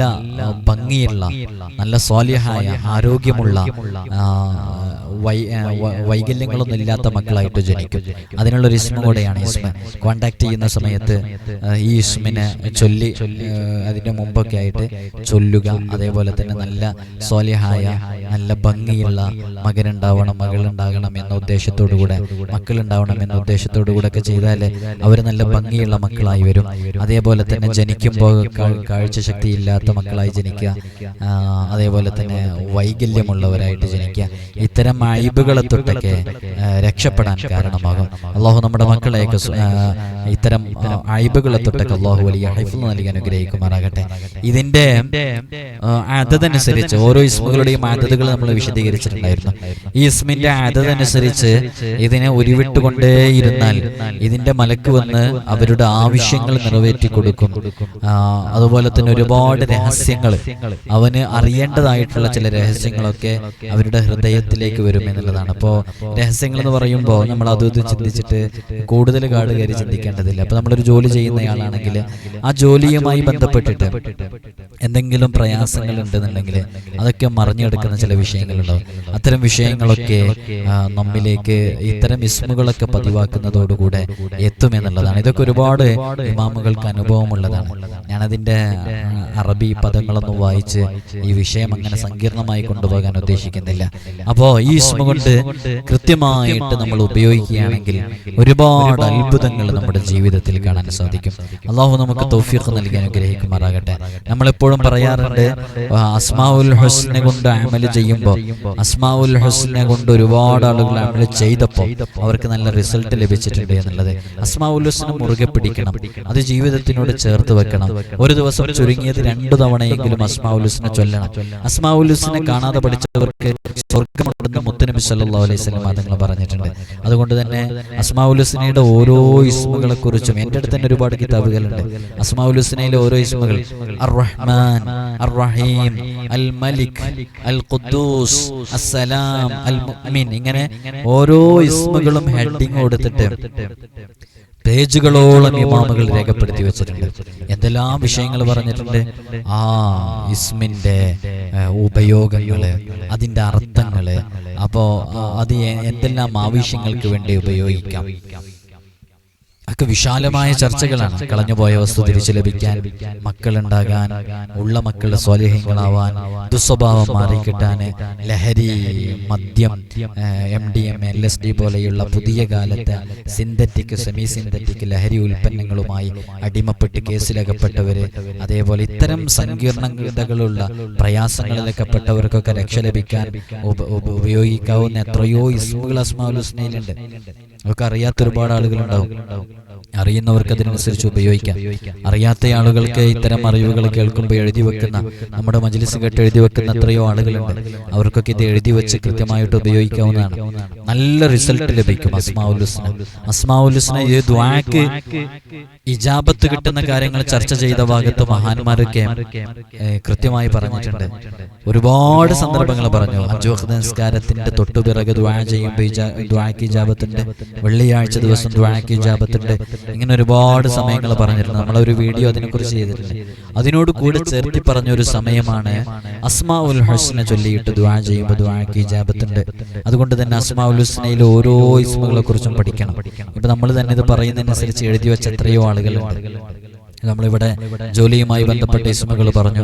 ഭംഗിയുള്ള നല്ല സ്വാലിഹായ ആരോഗ്യമുള്ള വൈകല്യങ്ങളൊന്നും ഇല്ലാത്ത മക്കളായിട്ട് ജനിക്കും. അതിനുള്ളൊരു ഇസ്മ കൂടെയാണ് ഇസ്മ കോണ്ടാക്ട് ചെയ്യുന്ന സമയത്ത് ഈ ഇസ്മിനെ ചൊല്ലി അതിന്റെ മുമ്പൊക്കെ ആയിട്ട് ചൊല്ലുക. അതേപോലെ തന്നെ നല്ല സ്വാലിഹായ നല്ല ഭംഗിയുള്ള മകനുണ്ടാവണം മകളുണ്ടാകണം എന്ന ഉദ്ദേശത്തോടു കൂടെ മക്കളുണ്ടാവണം എന്ന ഉദ്ദേശത്തോടു കൂടെ ഒക്കെ ചെയ്താൽ അവർ നല്ല ഭംഗിയുള്ള മക്കളായി വരും. അതേപോലെ തന്നെ ജനിക്കുമ്പോൾ കാഴ്ച ശക്തി ഇല്ലാത്ത മക്കളായി ജനിക്കുക അതേപോലെ തന്നെ വൈകല്യമുള്ളവരായിട്ട് ജനിക്കുക. ഇത്തരം അഴിബുകളെ തൊട്ടൊക്കെ രക്ഷപ്പെടാൻ കാരണമാകും. അള്ളാഹു നമ്മുടെ മക്കളെയൊക്കെ ഇത്തരം ആ, അഴിബുകളെ തൊട്ടൊക്കെ അള്ളാഹു വലിയ ഹൈഫ് നൽകി അനുഗ്രഹിക്കുമാറാകട്ടെ. ഇതിന്റെ അതനുസരിച്ച് ഓരോ ഇസ്മുകളുടെയും അതതുകൾ നമ്മൾ വിശദീകരിച്ചിട്ടുണ്ടായിരുന്നു ഈ ഇസ്മിന്റെ അതനുസരിച്ച് ഇതിനെ ഉരുവിട്ടുകൊണ്ടേയിരുന്നാൽ ഇതിന്റെ മലക്ക് വന്ന് അവരുടെ ആവശ്യങ്ങൾ നിറവേറ്റി കൊടുക്കും. അതുപോലെ തന്നെ ഒരുപാട് രഹസ്യങ്ങൾ അവന് അറിയേണ്ടതായിട്ടുള്ള ചില രഹസ്യങ്ങളൊക്കെ അവരുടെ ഹൃദയത്തിലേക്ക് വരും എന്നുള്ളതാണ്. അപ്പോൾ രഹസ്യങ്ങൾ എന്ന് പറയുമ്പോൾ നമ്മൾ അതും ഇതും ചിന്തിച്ചിട്ട് കൂടുതൽ കാട് കയറി ചിന്തിക്കേണ്ടതില്ല. അപ്പൊ നമ്മളൊരു ജോലി ചെയ്യുന്നയാളാണെങ്കിൽ ആ ജോലിയുമായി ബന്ധപ്പെട്ടിട്ട് എന്തെങ്കിലും പ്രയാസങ്ങൾ ഉണ്ടെന്നുണ്ടെങ്കിൽ അതൊക്കെ മറിഞ്ഞെടുക്കുന്ന ചില വിഷയങ്ങളുണ്ടാവും അത്തരം വിഷയങ്ങളൊക്കെ നമ്മിലേക്ക് ഇത്തരം ഇസ്മുകളൊക്കെ പതിവാക്കുന്നതോടുകൂടെ എത്തുമെന്നുള്ളതാണ് ഇതൊക്കെ ഒരുപാട് ഇമാമുകൾക്ക് അനുഭവമുള്ളതാണ്. ഞാനതിന്റെ ആ, അറബി പദങ്ങളൊന്നും വായിച്ച് ഈ വിഷയം അങ്ങനെ സങ്കീർണമായി കൊണ്ടുപോകാൻ ഉദ്ദേശിക്കുന്നില്ല. അപ്പോൾ ഈ ഇസ്മ കൊണ്ട് കൃത്യമായിട്ട് നമ്മൾ ഉപയോഗിക്കുകയാണെങ്കിൽ ഒരുപാട് അത്ഭുതങ്ങൾ നമ്മുടെ ജീവിതത്തിൽ കാണാൻ സാധിക്കും. അള്ളാഹു നമുക്ക് തൗഫീഖ് നൽകി അനുഗ്രഹിക്കുമാറാകട്ടെ. നമ്മളെപ്പോഴും പറയാറുണ്ട് അസ്മാവുൽ ഹുസ്നെ കൊണ്ട് അമൽ ചെയ്യുമ്പോൾ അസ്മാഉൽ ഹുസ്നെ കൊണ്ട് ഒരുപാട് ആളുകൾ അമൽ ചെയ്തപ്പോൾ അവർക്ക് നല്ല റിസൾട്ട് ലഭിച്ചിട്ടുണ്ട് എന്നുള്ളത്. അസ്മാവുൽ ഹുസ്നെ മുറുകെ പിടിക്കണം. അത് ജീവിതത്തിനോട് ചേർത്ത് വെക്കണം. ഒരു ദിവസം ചുരുങ്ങിയത് രണ്ടു തവണയെങ്കിലും അസ്മാവുൽ ഹുസ്നെ ചൊല്ലണം. അസ്മാവുൽ ഹുസ്നെ കാണാതെ പഠിച്ചവർക്ക് സ്വർഗമുണ്ടെന്ന് മുത്തനബി സല്ലല്ലാഹു അലൈഹി വസല്ലം അതങ്ങൾ പറഞ്ഞിട്ടുണ്ട്. അതുകൊണ്ട് തന്നെ അസ്മാവുൽ ഹുസ്നയുടെ ഓരോ ഇസ്മുകളെ കുറിച്ചും എന്റെ അടുത്ത് തന്നെ ഒരുപാട് കിതാബുകളുണ്ട്. അസ്മാവുൽ ഹുസ്നയിലെ ഓരോ ഇസ്മുകൾ അർ റഹ്മാൻ അർ റഹീം അൽ മലിക് അൽ ഖുദ്ദൂസ് അസ്സലാം അൽ മുഅ്മിൻ. ഇങ്ങനെ ഓരോ ഇസ്മുകളും ഹെഡിങ് കൊടുത്തിട്ട് പേജുകളോളം ഇമാമുകൾ രേഖപ്പെടുത്തി വെച്ചിട്ടുണ്ട്. എന്തെല്ലാം വിഷയങ്ങൾ പറഞ്ഞിട്ടുണ്ട്? ആ ഇസ്മിന്റെ ഉപയോഗങ്ങൾ അതിന്റെ അർത്ഥങ്ങൾ. അപ്പോ അത് എന്തെല്ലാം ആവശ്യങ്ങൾക്ക് വേണ്ടി ഉപയോഗിക്കാം? ആ ഇതൊക്കെ വിശാലമായ ചർച്ചകളാണ്. കളഞ്ഞുപോയ വസ്തു തിരിച്ചു ലഭിക്കാൻ മക്കളുണ്ടാകാൻ ഉള്ള മക്കളുടെ സ്വാലിഹ്യങ്ങളാവാൻ ദുസ്വഭാവം മാറിക്കിട്ടാൻ ലഹരി മദ്യം M D M L S D പോലെയുള്ള പുതിയ കാലത്തെ സിന്തറ്റിക് സെമി സിന്തറ്റിക് ലഹരി ഉൽപ്പന്നങ്ങളുമായി അടിമപ്പെട്ട് കേസിലകപ്പെട്ടവര് അതേപോലെ ഇത്തരം സങ്കീർണതകളുള്ള പ്രയാസങ്ങളിലൊക്കെ പെട്ടവർക്കൊക്കെ രക്ഷ ലഭിക്കാൻ ഉപ- ഉപ- ഉപയോഗിക്കാവുന്ന എത്രയോ ഇസ്മുകൾ അസ്മാഉൽ അതൊക്കെ അറിയാത്ത ഒരുപാട് ആളുകളുണ്ടാവും. അറിയുന്നവർക്ക് അതിനനുസരിച്ച് ഉപയോഗിക്കാം. അറിയാത്ത ആളുകൾക്ക് ഇത്തരം അറിവുകൾ കേൾക്കുമ്പോൾ എഴുതി വെക്കുന്ന നമ്മുടെ മജ്ലിസ് കേട്ട് എഴുതി വെക്കുന്ന എത്രയോ ആളുകളുണ്ട്. അവർക്കൊക്കെ ഇത് എഴുതി വെച്ച് കൃത്യമായിട്ട് ഉപയോഗിക്കാവുന്നതാണ്. നല്ല റിസൾട്ട് ലഭിക്കും അസ്മാഉൽ ഹുസ്ന. ഈ ദ്വാക്ക് ഇജാബത്ത് കിട്ടുന്ന കാര്യങ്ങൾ ചർച്ച ചെയ്ത ഭാഗത്ത് മഹാന്മാരൊക്കെ കൃത്യമായി പറഞ്ഞിട്ടുണ്ട്. ഒരുപാട് സന്ദർഭങ്ങൾ പറഞ്ഞു. അഞ്ചു നിസ്കാരത്തിന്റെ തൊട്ടുപിറകെ ദ്വാ ചെയ്യുമ്പോൾ ദ്വാക്ക് ഇജാബത്തുണ്ട്. വെള്ളിയാഴ്ച ദിവസം ദ്വാക്ക് ഇജാബത്തുണ്ട്. ഇങ്ങനെ ഒരുപാട് സമയങ്ങൾ പറഞ്ഞിരുന്നു. നമ്മളൊരു വീഡിയോ അതിനെക്കുറിച്ച് ചെയ്തിട്ടുണ്ട്. അതിനോട് കൂടി ചേർത്തി പറഞ്ഞൊരു സമയമാണ് അസ്മാ ഉൽ ഹസ്നെ ചൊല്ലിയിട്ട് ദ്വാ ചെയ്യുമ്പോൾ ദ്വാക്ക് ഇജാബത്തുണ്ട്. അതുകൊണ്ട് തന്നെ അസ്മാ ഉൽ ഹുസ്നയിലെ ഓരോ ഇസ്മുകളെ കുറിച്ചും പഠിക്കണം. ഇപ്പൊ നമ്മൾ തന്നെ ഇത് പറയുന്നതിനനുസരിച്ച് എഴുതി വെച്ച എത്രയോ ആളുകളുണ്ട്. നമ്മളിവിടെ ജോലിയുമായി ബന്ധപ്പെട്ട ഇസ്മുകൾ പറഞ്ഞു.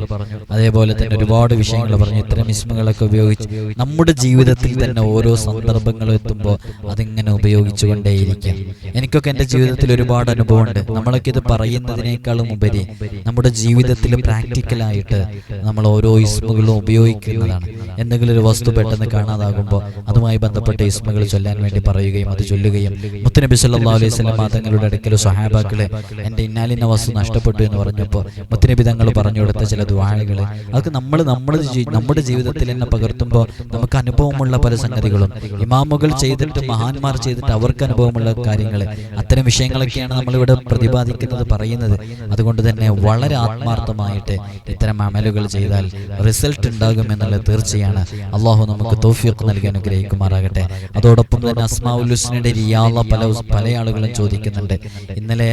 അതേപോലെ തന്നെ ഒരുപാട് വിഷയങ്ങൾ പറഞ്ഞു. ഇത്തരം ഇസ്മുകളൊക്കെ ഉപയോഗിച്ച് നമ്മുടെ ജീവിതത്തിൽ തന്നെ ഓരോ സന്ദർഭങ്ങളും എത്തുമ്പോൾ അതിങ്ങനെ ഉപയോഗിച്ചുകൊണ്ടേയിരിക്കാം. എനിക്കൊക്കെ എന്റെ ജീവിതത്തിൽ ഒരുപാട് അനുഭവമുണ്ട്. നമ്മളൊക്കെ ഇത് പറയുന്നതിനേക്കാളും ഉപരി നമ്മുടെ ജീവിതത്തിൽ പ്രാക്ടിക്കലായിട്ട് നമ്മൾ ഓരോ ഇസ്മുകളും ഉപയോഗിക്കുന്നതാണ്. എന്തെങ്കിലും ഒരു വസ്തു പെട്ടെന്ന് കാണാതാകുമ്പോൾ അതുമായി ബന്ധപ്പെട്ട ഇസ്മുകൾ ചൊല്ലാൻ വേണ്ടി പറയുകയും അത് ചൊല്ലുകയും മുത്തനബി സല്ലാ അലൈഹി വസല്ലം തങ്ങളുടെ അടുക്കൽ സഹാബാക്കളെ എന്റെ ഇന്നാലിന്ന വസ്തു നഷ്ടപ്പെട്ടു എന്ന് പറഞ്ഞപ്പോൾ മുത്തനബി തങ്ങൾ പറഞ്ഞു കൊടുത്ത ചില ദ്വാഴകൾ അതൊക്കെ നമ്മൾ നമ്മുടെ നമ്മുടെ ജീവിതത്തിൽ തന്നെ പകർത്തുമ്പോൾ നമുക്ക് അനുഭവമുള്ള പല സംഗതികളും. ഇമാമുകൾ ചെയ്തിട്ട് മഹാന്മാർ ചെയ്തിട്ട് അവർക്ക് അനുഭവമുള്ള കാര്യങ്ങൾ. അത്തരം വിഷയങ്ങളൊക്കെയാണ് നമ്മളിവിടെ പ്രതിപാദിക്കുന്നത് പറയുന്നത്. അതുകൊണ്ട് തന്നെ വളരെ ആത്മാർത്ഥമായിട്ട് ഇത്തരം അമലുകൾ ചെയ്താൽ റിസൾട്ട് ഉണ്ടാകും എന്നുള്ളത് തീർച്ചയാണ്. അള്ളാഹു നമുക്ക് തോഫിയൊക്കെ നൽകി അനുഗ്രഹിക്കുമാറാകട്ടെ. അതോടൊപ്പം തന്നെ അസ്മാഉൽ ഹുസ്നയുടെ റിയാള പല പല ആളുകളും ചോദിക്കുന്നുണ്ട്. ഇന്നലെ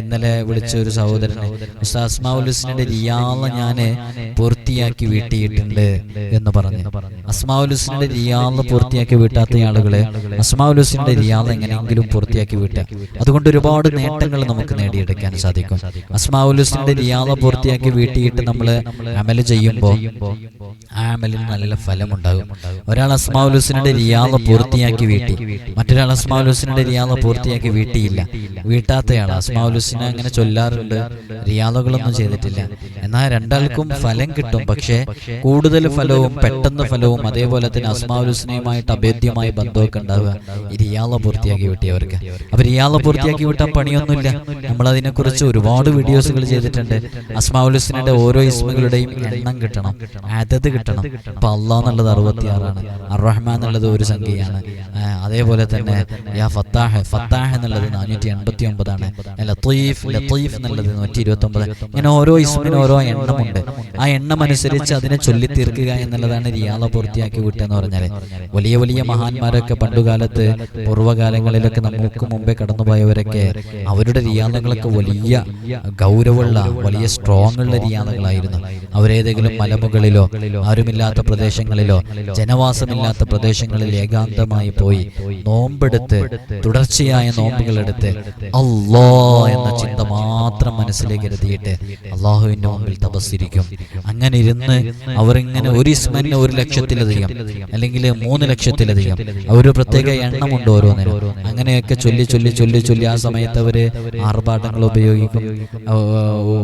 ഇന്നലെ വിളിച്ച ഒരു സഹോദരൻ അസ്മാവുലുസിന്റെ റിയാള ഞാൻ പൂർത്തിയാക്കി വീട്ടിയിട്ടുണ്ട് എന്ന് പറഞ്ഞു. അസ്മാവുലുസിന്റെ റിയാള പൂർത്തിയാക്കി വീട്ടാത്ത ആളുകളെ അസ്മാവുലുസിന്റെ റിയാള എങ്ങനെയെങ്കിലും പൂർത്തിയാക്കി വീട്ടുക. അതുകൊണ്ട് ഒരുപാട് നേട്ടങ്ങൾ നമുക്ക് നേടിയെടുക്കാൻ സാധിക്കും. അസ്മാവുലുസിന്റെ റിയാള പൂർത്തിയാക്കി വീട്ടിയിട്ട് നമ്മൾ അമൽ ചെയ്യുമ്പോൾ ആ അമലിന് നല്ല ഫലമുണ്ടാകും. ഒരാൾ അസ്മാവുലുസിന്റെ റിയാള പൂർത്തിയാക്കി വീട്ടി മറ്റൊരാൾ അസ്മാവുലുസിന്റെ റിയാള പൂർത്തിയാക്കി വീട്ടിയില്ല. വീട്ടാത്തയാൾ അസ്മാവുലുസിനെ അങ്ങനെ അങ്ങനെ ചൊല്ലാറുണ്ട് റിയാദകളൊന്നും ചെയ്തിട്ടില്ല. എന്നാൽ രണ്ടാൾക്കും ഫലം കിട്ടും. പക്ഷേ കൂടുതൽ ഫലവും പെട്ടെന്ന് ഫലവും അതേപോലെ തന്നെ അസ്മാഉൽ ഹുസ്നയുമായിട്ട് അഭേദ്യമായ ബന്ധമൊക്കെ ഉണ്ടാവുക. ഈ റിയാള പൂർത്തിയാക്കി വിട്ടിയവർക്ക്. അപ്പൊ റിയാള പൂർത്തിയാക്കി വിട്ടാൽ പണിയൊന്നുമില്ല. നമ്മൾ അതിനെക്കുറിച്ച് ഒരുപാട് വീഡിയോസുകൾ ചെയ്തിട്ടുണ്ട്. അസ്മാഉൽ ഹുസ്നയുടെ ഓരോ ഇസ്മുകളുടെയും എണ്ണം കിട്ടണം. അതത് കിട്ടണം. അപ്പൊ അള്ളാഹ് എന്നുള്ളത് അറുപത്തിയാറാണ്. അറഹ്മാൻ എന്നുള്ളത് ഒരു സംഖ്യയാണ്. അതേപോലെ തന്നെ യാ ഫത്താഹ് ഫത്താഹ് എന്നുള്ളത് നാനൂറ്റി എൺപത്തി ഒമ്പതാണ് ലത്തീഫ് ലത്തീഫ് എന്നുള്ളത് നൂറ്റി ഇരുപത്തി ഒമ്പത് ഇങ്ങനെ ഓരോ ഇസ്മിനും ഓരോ എണ്ണമുണ്ട്. ആ എണ്ണം അനുസരിച്ച് അതിനെ ചൊല്ലി തീർക്കുക എന്നുള്ളതാണ് റിയാള പൂർത്തിയാക്കി വിട്ടുക എന്ന് പറഞ്ഞാൽ വലിയ വലിയ മഹാന്മാരൊക്കെ പണ്ടുകാലത്ത് പൂർവകാലങ്ങളിലൊക്കെ നമുക്ക് മുമ്പേ കടന്നുപോയവരൊക്കെ അവരുടെ റിയാദകളൊക്കെ വലിയ ഗൗരവമുള്ള വലിയ സ്ട്രോങ് ഉള്ള റിയാദകളായിരുന്നു അവരേതെങ്കിലും മലമുകളിലോ ആരുമില്ലാത്ത പ്രദേശങ്ങളിലോ ജനവാസമില്ലാത്ത പ്രദേശങ്ങളിൽ ഏകാന്തമായി പോയി നോമ്പെടുത്ത് തുടർച്ചയായ നോമ്പുകളെടുത്ത് അല്ലോ എന്ന ചിന്ത മാത്രം മനസ്സിലേക്ക് കരുതിയിട്ട് അള്ളാഹുവിന്റെ മുമ്പിൽ തപസ്സിരിക്കും. അങ്ങനെ ഇരുന്ന് അവരിങ്ങനെ ഒരു ഇസ്മന് ഒരു ലക്ഷത്തിലധികം അല്ലെങ്കിൽ മൂന്ന് ലക്ഷത്തിലധികം അവർ പ്രത്യേക എണ്ണമുണ്ട് ഓരോന്നിനും. അങ്ങനെയൊക്കെ ചൊല്ലി ചൊല്ലി ചൊല്ലി ചൊല്ലി ആ സമയത്ത് അവർ ആർഭാടങ്ങൾ ഉപയോഗിക്കും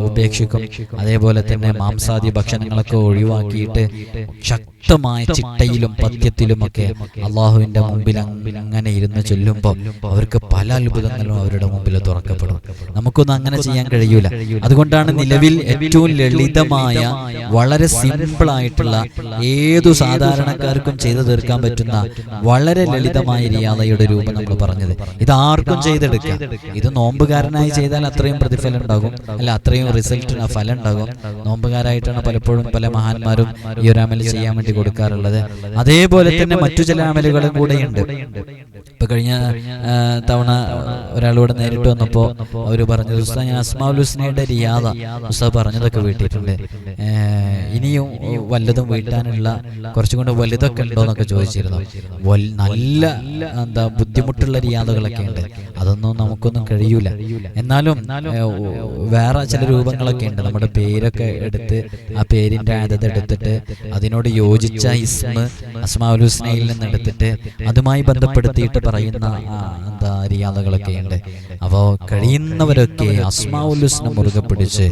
ഉപേക്ഷിക്കും. അതേപോലെ തന്നെ മാംസാദി ഭക്ഷണങ്ങളൊക്കെ ഒഴിവാക്കിയിട്ട് ശക്തമായ ചിട്ടയിലും പദ്യത്തിലുമൊക്കെ അള്ളാഹുവിന്റെ മുമ്പിൽ അങ്ങനെ ഇരുന്ന് ചൊല്ലുമ്പോൾ അവർക്ക് പല അത്ഭുതങ്ങളും അവരുടെ മുമ്പിൽ തുറക്കപ്പെടും. നമുക്കൊന്നും അങ്ങനെ ചെയ്യാൻ കഴിയൂല. അതുകൊണ്ടാണ് നിലവിൽ ഏറ്റവും ലളിതമായ വളരെ സിമ്പിൾ ആയിട്ടുള്ള ഏതു സാധാരണക്കാർക്കും ചെയ്തു തീർക്കാൻ പറ്റുന്ന വളരെ ലളിതമായ റിയാദയുടെ രൂപം നമ്മൾ പറഞ്ഞത്. ഇത് ആർക്കും ചെയ്തെടുക്കാം. ഇത് നോമ്പുകാരനായി ചെയ്താൽ അത്രയും പ്രതിഫലം ഉണ്ടാകും അല്ല അത്രയും റിസൾട്ട് ഫലം ഉണ്ടാകും നോമ്പുകാരായിട്ടാണ് പലപ്പോഴും പല മഹാന്മാരും ഈ ഒരു അമൽ ചെയ്യാൻ വേണ്ടി കൊടുക്കാറുള്ളത്. അതേപോലെ തന്നെ മറ്റു ചില അമലുകളും കൂടെയുണ്ട്. ഇപ്പൊ കഴിഞ്ഞ തവണ ഒരാളോട് നേരിട്ട് വന്നപ്പോ അവർ പറഞ്ഞു ദിവസം ഞാൻ അസ്മാഉൽ ഹുസ്നയുടെ റിയാദ ഉസ്താദ് പറഞ്ഞതൊക്കെ വീട്ടിയിട്ടുണ്ട് ഇനിയും വല്ലതും വീട്ടാനുള്ള കുറച്ചും കൂടെ വലുതൊക്കെ ഉണ്ടോ എന്നൊക്കെ ചോദിച്ചിരുന്നു. നല്ല എന്താ ബുദ്ധിമുട്ടുള്ള റിയാദകളൊക്കെ ഉണ്ട്. അതൊന്നും നമുക്കൊന്നും കഴിയൂല. എന്നാലും വേറെ ചില രൂപങ്ങളൊക്കെ ഉണ്ട്. നമ്മുടെ പേരൊക്കെ എടുത്ത് ആ പേരിന്റെ ആദത് എടുത്തിട്ട് അതിനോട് യോജിച്ച ഇസ്മ അസ്മാലുസ്നയിൽ നിന്ന് എടുത്തിട്ട് അതുമായി ബന്ധപ്പെടുത്തിയിട്ട് പറയുന്ന എന്താ റിയാദകളൊക്കെ ഉണ്ട്. അപ്പോൾ കഴിയുന്നവരൊക്കെ അസ്മാഉൽ ഹുസ്ന മുറുകെ പിടിച്ച്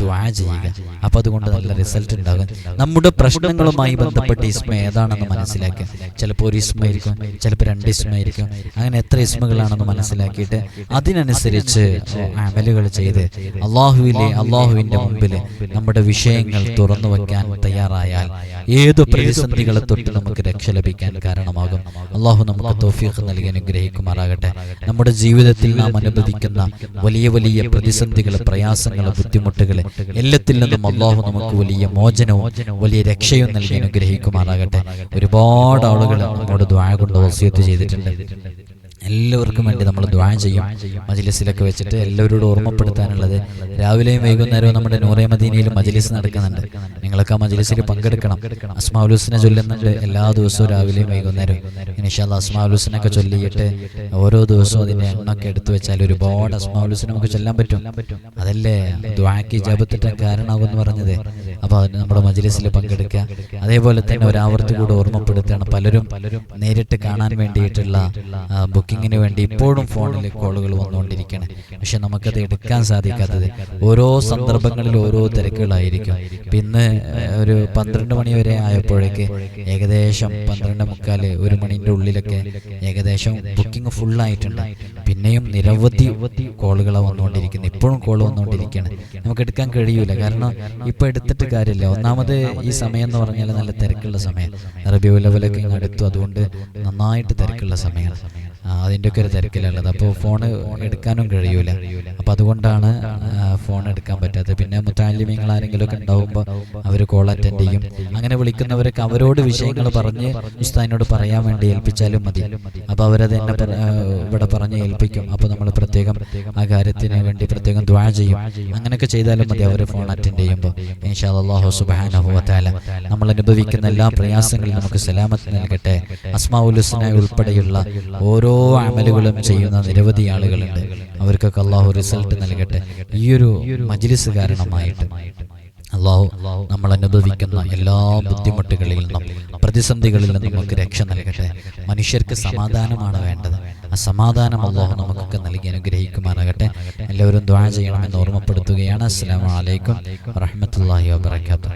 ദ്വാ ചെയ്യുക. അപ്പോൾ അതുകൊണ്ട് നല്ല റിസൾട്ട് ഉണ്ടാകും. നമ്മുടെ പ്രശ്നങ്ങളുമായി ബന്ധപ്പെട്ട് ഇസ്മ ഏതാണെന്ന് മനസ്സിലാക്കുക. ചിലപ്പോൾ ഒരു ഇസ്മ ആയിരിക്കും ചിലപ്പോൾ രണ്ട് ഇസ്മ ആയിരിക്കും. അങ്ങനെ എത്ര ഇസ്മകളാണെന്ന് മനസ്സിലാക്കിയിട്ട് അതിനനുസരിച്ച് അമലുകൾ ചെയ്ത് അള്ളാഹുവിലെ അള്ളാഹുവിന്റെ മുമ്പിൽ നമ്മുടെ വിഷയങ്ങൾ തുറന്നു വയ്ക്കാൻ തയ്യാറായാൽ ഏത് പ്രതിസന്ധികളെ തൊട്ട് നമുക്ക് രക്ഷ ലഭിക്കാൻ കാരണമാകും. അള്ളാഹു നമുക്ക് തോഫീഖ് നൽകി അനുഗ്രഹിക്കുമാറാകട്ടെ. നമ്മുടെ ജീവിതത്തിൽ നാം അനുഭവിക്കുന്ന വലിയ വലിയ പ്രതിസന്ധികൾ പ്രയാസങ്ങൾ ബുദ്ധിമുട്ടുകൾ എല്ലാത്തിൽ നിന്നും അള്ളാഹു നമുക്ക് വലിയ മോചനവും വലിയ രക്ഷയും നൽകി അനുഗ്രഹിക്കുമാറാകട്ടെ. ഒരുപാട് ആളുകൾ നമ്മോട് ദ്വായ കൊണ്ട് വസ്യത്ത് ചെയ്തിട്ടുണ്ട്. എല്ലാവർക്കും വേണ്ടി നമ്മൾ ദ്വാരം ചെയ്യും. മജിലിസിലൊക്കെ വെച്ചിട്ട് എല്ലാവരോടും ഓർമ്മപ്പെടുത്താനുള്ളത് രാവിലെയും വൈകുന്നേരവും നമ്മുടെ നൂറേ മദീനയിലും മജിലിസ് നടക്കുന്നുണ്ട്. നിങ്ങളൊക്കെ ആ മജിലിസിൽ പങ്കെടുക്കണം. അസ്മാഉലുസിനെ ചൊല്ലുന്നുണ്ട് എല്ലാ ദിവസവും രാവിലെയും വൈകുന്നേരവും ഇനിഷാല്ല അസ്മാഉലുസിനൊക്കെ ചൊല്ലിയിട്ട് ഓരോ ദിവസവും അതിന്റെ എണ്ണൊക്കെ എടുത്തു വെച്ചാൽ ഒരുപാട് അസ്മാഉലുസിനെ നമുക്ക് ചൊല്ലാൻ പറ്റും. അതല്ലേ? ദ്വാക്ക് ഇജാബത്തിട്ട് കാരണമാകുമെന്ന് പറഞ്ഞത്. അപ്പോൾ അതിന് നമ്മുടെ മജിലിസിൽ പങ്കെടുക്കുക. അതേപോലെ തന്നെ ഒരാവർത്തി കൂടെ ഓർമ്മപ്പെടുത്തുകയാണ്. പലരും നേരിട്ട് കാണാൻ വേണ്ടിയിട്ടുള്ള ആ, ബുക്കിങ്ങിന് വേണ്ടി ഇപ്പോഴും ഫോണിൽ കോളുകൾ വന്നുകൊണ്ടിരിക്കുകയാണ്. പക്ഷെ നമുക്കത് എടുക്കാൻ സാധിക്കാത്തത് ഓരോ സന്ദർഭങ്ങളിൽ ഓരോ തിരക്കുകളായിരിക്കും. പിന്നെ ഒരു പന്ത്രണ്ട് മണി വരെ ആയപ്പോഴേക്ക് ഏകദേശം പന്ത്രണ്ട് മുക്കാൽ ഒരു മണിന്റെ ഉള്ളിലൊക്കെ ഏകദേശം ബുക്കിംഗ് ഫുള്ളായിട്ടുണ്ട് പിന്നെയും നിരവധി കോളുകളാണ് വന്നുകൊണ്ടിരിക്കുന്നത്. ഇപ്പോഴും കോൾ വന്നുകൊണ്ടിരിക്കുകയാണ്. നമുക്ക് എടുക്കാൻ കഴിയൂല. കാരണം ഇപ്പൊ എടുത്തിട്ട് കാര്യമില്ല. ഒന്നാമത് ഈ സമയം എന്ന് പറഞ്ഞാൽ നല്ല തിരക്കുള്ള സമയം. റബിയു ലെവലൊക്കെ ഇങ്ങ് അടുത്തു അതുകൊണ്ട് നന്നായിട്ട് തിരക്കുള്ള സമയമാണ് അതിന്റെയൊക്കെ ഒരു തിരക്കിലുള്ളത് അപ്പോൾ ഫോൺ എടുക്കാനും കഴിയൂല. അപ്പോൾ അതുകൊണ്ടാണ് ഫോൺ എടുക്കാൻ പറ്റാത്തത്. പിന്നെ മുത്താലിമ്യങ്ങൾ ആരെങ്കിലും ഒക്കെ ഉണ്ടാവുമ്പോൾ അവർ കോൾ അറ്റൻഡ് ചെയ്യും. അങ്ങനെ വിളിക്കുന്നവരൊക്കെ അവരോട് വിഷയങ്ങൾ പറഞ്ഞ് ഉസ്താദിനോട് പറയാൻ വേണ്ടി ഏൽപ്പിച്ചാലും മതി. അപ്പോൾ അവരത് എന്നെ ഇവിടെ പറഞ്ഞ് ഏൽപ്പിക്കും. അപ്പോൾ നമ്മൾ പ്രത്യേകം ആ കാര്യത്തിന് വേണ്ടി പ്രത്യേകം ദ്വാ ചെയ്യും. അങ്ങനെയൊക്കെ ചെയ്താലും മതി അവർ ഫോൺ അറ്റൻഡ് ചെയ്യുമ്പോൾ ഇൻഷാ വതആല. നമ്മൾ അനുഭവിക്കുന്ന എല്ലാ പ്രയാസങ്ങളും നമുക്ക് സലാമത്ത് നൽകട്ടെ. അസ്മാഉലുസ്ന ഉൾപ്പെടെയുള്ള ഓരോ അമലുകളും ചെയ്യുന്ന നിരവധി ആളുകളുണ്ട്. അവർക്കൊക്കെ അള്ളാഹു റിസൾട്ട് നൽകട്ടെ. ഈ ഒരു മജ്ലിസ് കാരണമായിട്ട് അള്ളാഹു നമ്മൾ അനുഭവിക്കുന്ന എല്ലാ ബുദ്ധിമുട്ടുകളിൽ നിന്നും പ്രതിസന്ധികളിൽ നിന്നും നമുക്ക് രക്ഷ നൽകട്ടെ. മനുഷ്യർക്ക് സമാധാനമാണ് വേണ്ടത്. ആ സമാധാനം അള്ളാഹു നമുക്കൊക്കെ നൽകി അനുഗ്രഹിക്കുമാറാകട്ടെ. എല്ലാവരും ദ്വാ ചെയ്യണമെന്ന് ഓർമ്മപ്പെടുത്തുകയാണ്. അസ്സാം വലൈക്കും വറഹമത്തല്ലാഹി വാബർക്കാത്തു